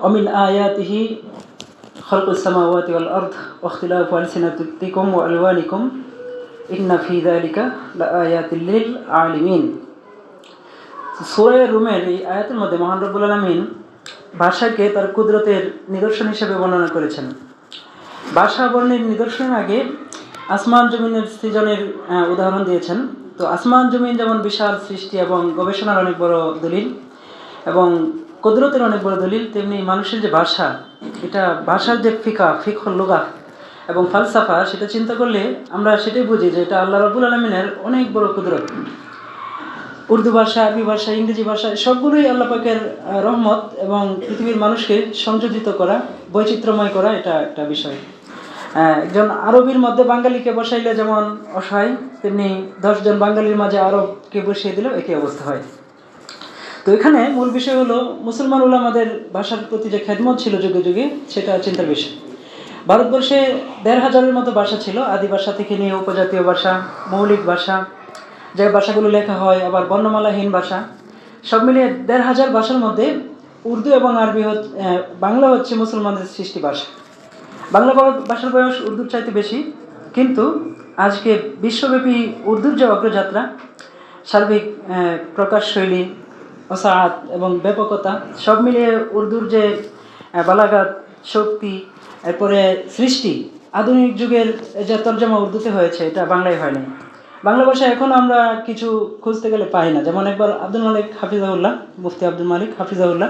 ومن آياته خلق السماوات والأرض واختلاف ألسنتكم وألوانكم إن في ذلك لآيات للعالمين সুরে রুমের এই আয়াতের মধ্যে মহান রব্বুল আলমিন ভাষাকে তার কুদরতের নিদর্শন হিসেবে বর্ণনা করেছেন ভাষা বর্ণের নিদর্শনের আগে আসমান জমিনের সৃজনের আহ, উদাহরণ দিয়েছেন তো আসমান জমিন যেমন বিশাল সৃষ্টি এবং গবেষণার অনেক বড় দলিল এবং কুদরতের অনেক বড় দলিল, তেমনি মানুষের যে ভাষা, এটা ভাষার যে ফিকা ফিকল লোগা এবং ফালসাফা, সেটা চিন্তা করলে আমরা সেটাই বুঝি যে এটা আল্লাহ রবুল আলমিনের অনেক বড় কুদরত। উর্দু ভাষা, আরবি ভাষা, ইংরেজি ভাষা, সবগুলোই আল্লাহ পাকের রহমত এবং পৃথিবীর মানুষকে সংযোজিত করা, বৈচিত্র্যময় করা এটা একটা বিষয়। একজন আরবির মধ্যে বাঙালিকে বসাইলে যেমন অসহায়, তেমনি দশজন বাঙালির মাঝে আরবকে বসিয়ে দিলেও একই অবস্থা হয়। তো এখানে মূল বিষয় হলো মুসলমান উলামাদের ভাষার প্রতি যে খেদমত ছিল যুগে যুগে সেটা চিন্তার বিষয়। ভারতবর্ষে দেড় হাজারের মতো ভাষা ছিল আদি ভাষা থেকে নিয়ে উপজাতীয় ভাষা মৌলিক ভাষা যে ভাষাগুলো লেখা হয় আবার বর্ণমালাহীন ভাষা সব মিলিয়ে দেড় হাজার ভাষার মধ্যে উর্দু এবং আরবি বাংলা হচ্ছে মুসলমানদের সৃষ্টি ভাষা। বাংলা ভাষার বয়স উর্দুর চাইতে বেশি কিন্তু আজকে বিশ্বব্যাপী উর্দুর যে অগ্রযাত্রা সার্বিক আহ, অসাহাত এবং ব্যাপকতা সব মিলিয়ে উর্দুর যে আহ, বালাগাত শক্তি এরপরে সৃষ্টি আধুনিক যুগের যে তর্জমা উর্দুতে হয়েছে এটা বাংলায় হয়নি। বাংলা ভাষা এখন আমরা কিছু খুঁজতে গেলে পাই না। যেমন একবার আব্দুল মালিক হাফিজাউল্লাহ মুফতি আব্দুল মালিক হাফিজাউল্লাহ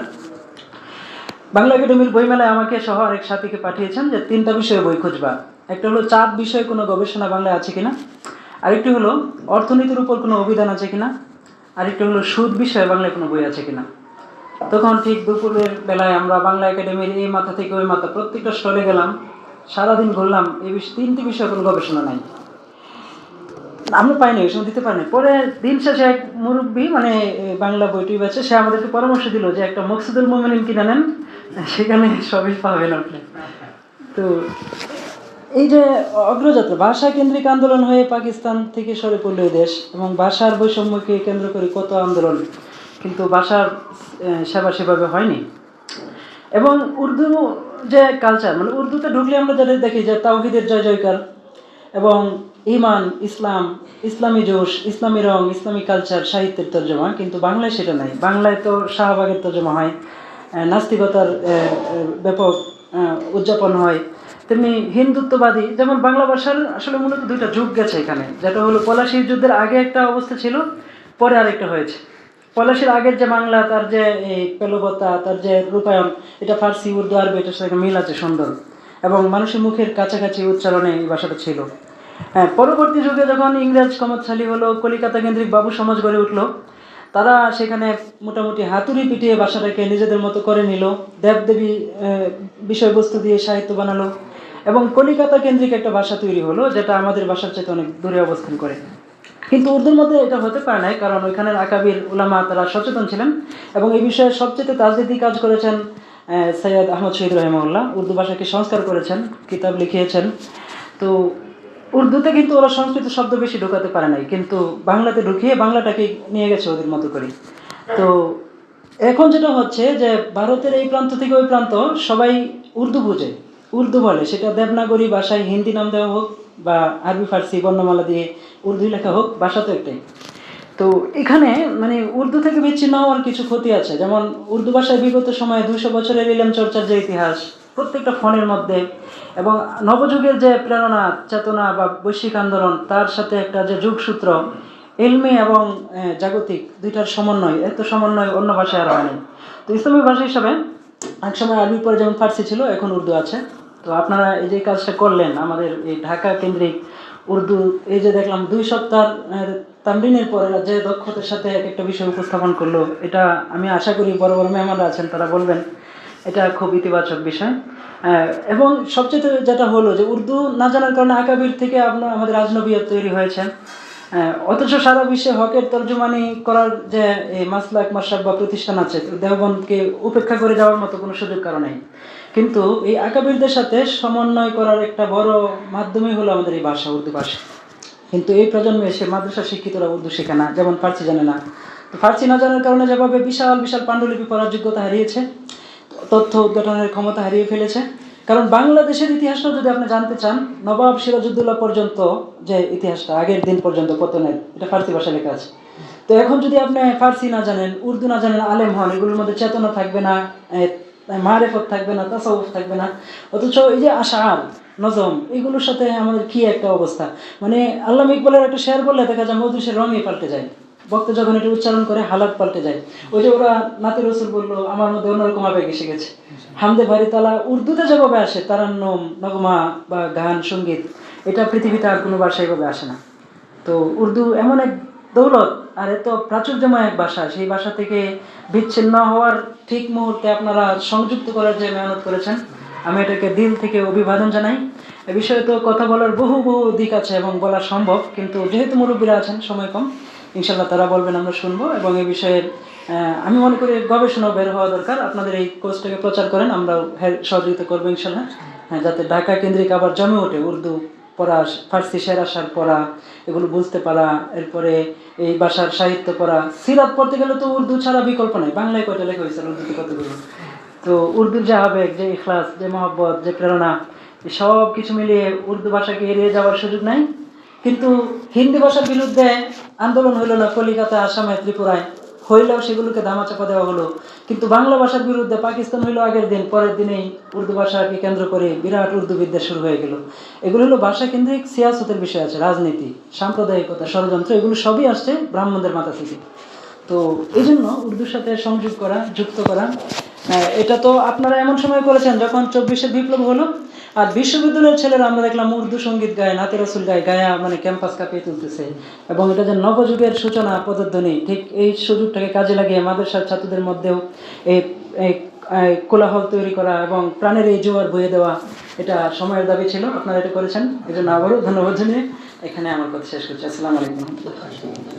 বাংলা একাডেমির বইমেলায় আমাকে সহ আরেক সাথীকে পাঠিয়েছেন যে তিনটা বিষয়ে বই খুঁজবা। একটা হলো চাঁদ বিষয়ে কোনো গবেষণা বাংলায় আছে কিনা? আরেকটি হলো অর্থনীতির উপর কোনো অভিধান আছে কিনা? আরেকটি হলো সুদ বিষয়ে বাংলায় কোনো বই আছে কিনা? তখন ঠিক দুপুরের বেলায় আমরা বাংলা একাডেমির এই মাথা থেকে ওই মাথা প্রত্যেকটা স্টলে গেলাম, সারাদিন ঘুরলাম, এই বিষ তিনটি বিষয়ে কোনো গবেষণা নাই। আমরা পাইনি ওই সময় দিতে পারিনি পরে দিন শেষে এক মুরব্বী মানে বাংলা বইটি বেছে সে আমাদেরকে পরামর্শ দিল যে একটা মকসুদুল মোমিনিন কিনে নেন, সেখানে সবই পাবেন আপনি। তো এই যে অগ্রযাত্রা, ভাষা কেন্দ্রিক আন্দোলন হয়ে পাকিস্তান থেকে সরে পড়ল দেশ এবং ভাষার বৈষম্যকে কেন্দ্র করে কত আন্দোলন, কিন্তু ভাষার সেবা সেভাবে হয়নি। এবং উর্দু যে কালচার মানে উর্দুতে ঢুকলে আমরা যেটা দেখি যে তাওহিদের জয় জয়কার এবং ইমান ইসলাম, ইসলামী জোশ, ইসলামী রং, ইসলামী কালচার সাহিত্যের তর্জমা, কিন্তু বাংলায় সেটা নাই। বাংলায় তো শাহবাগের তর্জমা হয় নাস্তিকতার ব্যাপক উদযাপন হয়। তেমনি হিন্দুত্ববাদী, যেমন বাংলা ভাষার আসলে মূলত দুইটা যুগ গেছে এখানে। যেটা হলো পলাশির যুদ্ধের আগে একটা অবস্থা ছিল, পরে আরেকটা হয়েছে। পলাশির আগের যে বাংলা, তার যে এই পেলবতা, তার যে রূপায়ণ, এটা ফার্সি, উর্দু, আরবি, এটার সাথে মিল আছে সুন্দর। এবং মানুষের মুখের কাছাকাছি উচ্চারণে এই ভাষাটা ছিল। হ্যাঁ পরবর্তী যুগে যখন ইংরেজ ক্ষমতাশালী হলো, কলিকাতা কেন্দ্রিক বাবু সমাজ গড়ে উঠল, তারা সেখানে মোটামুটি হাতুড়ি পিটিয়ে ভাষাটাকে নিজেদের মতো করে নিল, দেবদেবী বিষয়বস্তু দিয়ে সাহিত্য বানালো। এবং কলিকাতা কেন্দ্রিক একটা ভাষা তৈরি হলো, যেটা আমাদের ভাষার চাইতে অনেক দূরে অবস্থান করে। কিন্তু উর্দুর মধ্যে এটা হতে পারে নাই, কারণ ওইখানের আকাবির উলামা তারা সচেতন ছিলেন এবং এই বিষয়ে সবচেয়ে তাজদিদি কাজ করেছেন সৈয়দ আহমদ শহীদ রহমাউল্লাহ। উর্দু ভাষাকে সংস্কার করেছেন, কিতাব লিখিয়েছেন। তো উর্দুতে কিন্তু ওরা সংস্কৃত শব্দ বেশি ঢোকাতে পারে নাই, কিন্তু বাংলাতে ঢুকিয়ে বাংলাটাকে নিয়ে গেছে ওদের মতো করে তো এখন যেটা হচ্ছে যে, ভারতের এই প্রান্ত থেকে ওই প্রান্ত সবাই উর্দু বুঝে। উর্দু বলে, সেটা দেবনাগরী ভাষায় হিন্দি নাম দেওয়া হোক বা আরবি, ফার্সি, বর্ণমালা দিয়ে উর্দু লেখা হোক ভাষা তো একটাই। তো এখানে মানে উর্দু থেকে বিচ্ছিন্ন হওয়ার কিছু ক্ষতি আছে। যেমন উর্দু ভাষায় বিগত সময়ে দুশো বছরের ইলম চর্চার যে ইতিহাস, প্রত্যেকটা ফোনের মধ্যে এবং নবযুগের যে প্রেরণা, চেতনা বা বৈশ্বিক আন্দোলন, তার সাথে একটা যে যুগসূত্র এলমি এবং জাগতিক দুইটার সমন্বয়, এত সমন্বয় অন্য ভাষায় আর হয়নি তো ইসলামী ভাষা হিসাবে একসময় আরবি পরে যেমন ফার্সি ছিল, এখন উর্দু আছে। তো আপনারা এই যে কাজটা করলেন, আমাদের এই ঢাকা কেন্দ্রিক উর্দু, এই যে দেখলাম দুই সপ্তাহ তামরিনের পরে যে দক্ষতার সাথে এক একটা বিষয় উপস্থাপন করল, এটা আমি আশা করি বড় বড় মেহমানরা আছেন, তারা বলবেন, এটা খুব ইতিবাচক বিষয়। এবং সবচেয়ে যেটা হলো যে উর্দু না জানার কারণে আকাবির থেকে আপনার আমাদের আজনবিয়ত তৈরি হয়েছে অথচ সারা বিশ্বে হকের তর্জমানি করার যে মাসলাক মাসাব বা প্রতিষ্ঠান আছে, তো দেওবন্দকে উপেক্ষা করে যাওয়ার মতো কোনো সুযোগ কারণ নেই। কিন্তু এই আকাবিরদের সাথে সমন্বয় করার একটা বড় মাধ্যমই হলো আমাদের এই ভাষা, উর্দু ভাষা। কিন্তু এই প্রজন্মে এসে মাদ্রাসা শিক্ষিতরা উর্দু শেখে না, যেমন ফার্সি জানে না। তো ফার্সি না জানার কারণে যেভাবে বিশাল বিশাল পাণ্ডুলিপি পড়ার যোগ্যতা হারিয়েছে, তথ্য উদ্ঘাটনের ক্ষমতা হারিয়ে ফেলেছে কারণ বাংলাদেশের ইতিহাসটা যদি আপনি জানতে চান, নবাব সিরাজউদ্দৌলা পর্যন্ত যে ইতিহাসটা, আগের দিন পর্যন্ত পতনের এটা ফার্সি ভাষায় লেখা আছে। তো এখন যদি আপনি ফার্সি না জানেন, উর্দু না জানেন, আলেম হন, এগুলোর মধ্যে চেতনা থাকবে না মারেফত থাকবে না, তাসাউফ থাকবে না, অথচ এই যে আশার নজম, এগুলোর সাথে আমাদের কি একটা অবস্থা? মানে আল্লাহ ইকবালের একটা শেয়ার বললে দেখা যায় মজলিসের রঙই পাল্টে যায়। বক্তা যখন এটা উচ্চারণ করে, হালাত পাল্টে যায়। ওই যে ওরা নাতি রসুল বলল, আমার মধ্যে অন্যরকম আবেগ এসে গেছে। হামদে ভারি তালা উর্দুতে যেভাবে আসে, তারান্নম, নগমা বা গান, সংগীত, এটা পৃথিবীতে আর কোনো ভাষা এইভাবে আসে না। তো উর্দু এমন এক দৌলত, আর এত প্রাচুর্যময় এক ভাষা, সেই ভাষা থেকে বিচ্ছিন্ন হওয়ার ঠিক মুহূর্তে আপনারা সংযুক্ত করার যে মেহনত করেছেন, আমি এটাকে দিল থেকে অভিবাদন জানাই। এ বিষয়ে তো কথা বলার বহু বহু দিক আছে এবং বলা সম্ভব, কিন্তু যেহেতু মুরব্বীরা আছেন, সময় কম ইনশাল্লাহ তারা বলবেন আমরা শুনব এবং এই বিষয়ে আমি মনে করি গবেষণা বের হওয়া দরকার। আপনাদের এই কোর্সটাকে প্রচার করেন আমরাও হে- সহযোগিতা করব ইনশাল্লাহ হ্যাঁ, যাতে ঢাকা কেন্দ্রিক আবার জমে ওঠে উর্দু পড়া ফার্সি শের আসার পড়া এগুলো বুঝতে পারা এরপরে এই ভাষার সাহিত্য পড়া। সিরাত পড়তে গেলে তো উর্দু ছাড়া বিকল্প নাই। বাংলায় কয়টা লেখা হয়েছে উর্দুতে কতগুলো? তো উর্দুর যে আবেগ যে ইখলাস যে মহব্বত যে প্রেরণা সব কিছু মিলিয়ে উর্দু ভাষাকে এড়িয়ে যাওয়ার সুযোগ নাই। কিন্তু হিন্দি ভাষার বিরুদ্ধে আন্দোলন হইল না, কলিকাতা আসামে ত্রিপুরায়। হইলেও সেগুলোকে ধামাচাপা দেওয়া হলো। কিন্তু বাংলা ভাষার বিরুদ্ধে পাকিস্তান হইল আগের দিন, পরের দিনেই উর্দু ভাষাকে কেন্দ্র করে বিরাট উর্দু বিদ্যা শুরু হয়ে গেল। এগুলো হলো ভাষা কেন্দ্রিক সিয়াসতের বিষয় আছে, রাজনীতি, সাম্প্রদায়িকতা, ষড়যন্ত্র, এগুলো সবই আসছে ব্রাহ্মণদের মাথা থেকে তো এই জন্য উর্দুর সাথে সংযোগ করা, যুক্ত করা এটা তো আপনারা এমন সময় করেছেন যখন চব্বিশের বিপ্লব হলো আর বিশ্ববিদ্যালয়ের ছেলেরা আমরা দেখলাম উর্দু সংগীত গায়ে, নাতে রসুল গায়, গায়া মানে ক্যাম্পাস কাঁপিয়ে তুলতেছে। এবং এটা যে নবযুগের সূচনা পদধ্বনি ঠিক এই সুযোগটাকে কাজে লাগিয়ে মাদ্রাসার ছাত্রদের মধ্যেও এই কোলাহল তৈরি করা এবং প্রাণের এই জোয়ার বয়ে দেওয়া, এটা সময়ের দাবি ছিল। আপনারা এটা করেছেন। এই জন্য আবারও ধন্যবাদ জানিয়ে এখানে আমার কথা শেষ করছি। আসসালামু আলাইকুম।